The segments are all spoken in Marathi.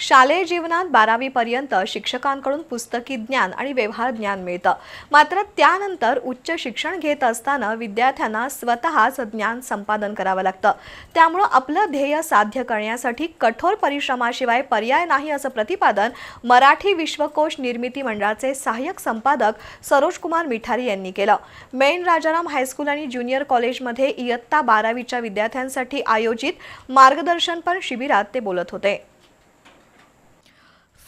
शालेय जीवनात बारावीपर्यंत शिक्षकांकडून पुस्तकी ज्ञान आणि व्यवहार ज्ञान मिळतं. मात्र त्यानंतर उच्च शिक्षण घेत असताना विद्यार्थ्यांना स्वतःच ज्ञान संपादन करावं लागतं. त्यामुळं आपलं ध्येय साध्य करण्यासाठी कठोर परिश्रमाशिवाय पर्याय नाही असं प्रतिपादन मराठी विश्वकोश निर्मिती मंडळाचे सहाय्यक संपादक सरोज कुमार मिठारी यांनी केलं. मेन राजाराम हायस्कूल आणि ज्युनियर कॉलेजमध्ये इयत्ता बारावीच्या विद्यार्थ्यांसाठी आयोजित मार्गदर्शनपर शिबिरात ते बोलत होते.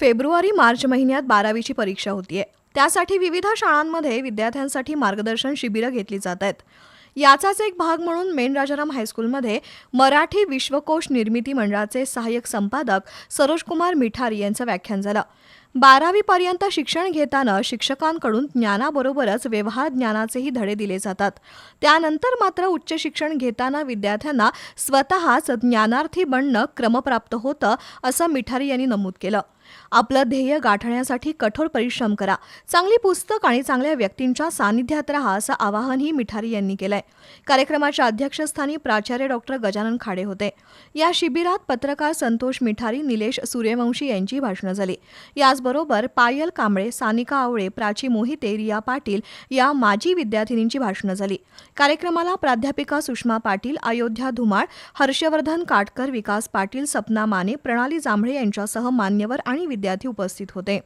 फेब्रुवारी मार्च महिन्यात बारावीची परीक्षा होतीये. त्यासाठी विविध शाळांमध्ये विद्यार्थ्यांसाठी मार्गदर्शन शिबिरं घेतली जात आहेत. याचाच एक भाग म्हणून मेन राजाराम हायस्कूलमध्ये मराठी विश्वकोश निर्मिती मंडळाचे सहाय्यक संपादक सरोज कुमार मिठारी यांचं व्याख्यान झालं. बारावीपर्यंत शिक्षण घेताना शिक्षकांकडून ज्ञानाबरोबरच व्यवहार ज्ञानाचेही धडे दिले जातात. त्यानंतर मात्र उच्च शिक्षण घेताना विद्यार्थ्यांना स्वतःच ज्ञानार्थी बनणं क्रमप्राप्त होतं असं मिठारी यांनी नमूद केलं. आपलं ध्येय गाठण्यासाठी कठोर परिश्रम करा. चांगली पुस्तक आणि चांगल्या व्यक्तींच्या सानिध्यात राहा असं आवाहनही मिठारी यांनी केलंय. कार्यक्रमाच्या अध्यक्षस्थानी प्राचार्य डॉक्टर गजानन खाडे होते. या शिबिरात पत्रकार संतोष मिठारी निलेश सूर्यवंशी यांची भाषणं झाली. त्याचबरोबर पायल कांबळे सानिका आवळे प्राची मोहिते रिया पाटील या माजी विद्यार्थिनींची भाषणं झाली. कार्यक्रमाला प्राध्यापिका सुषमा पाटील अयोध्या धुमाळ हर्षवर्धन काटकर विकास पाटील सपना माने प्रणाली जांभळे यांच्यासह मान्यवर आणि विद्यार्थी उपस्थित होते.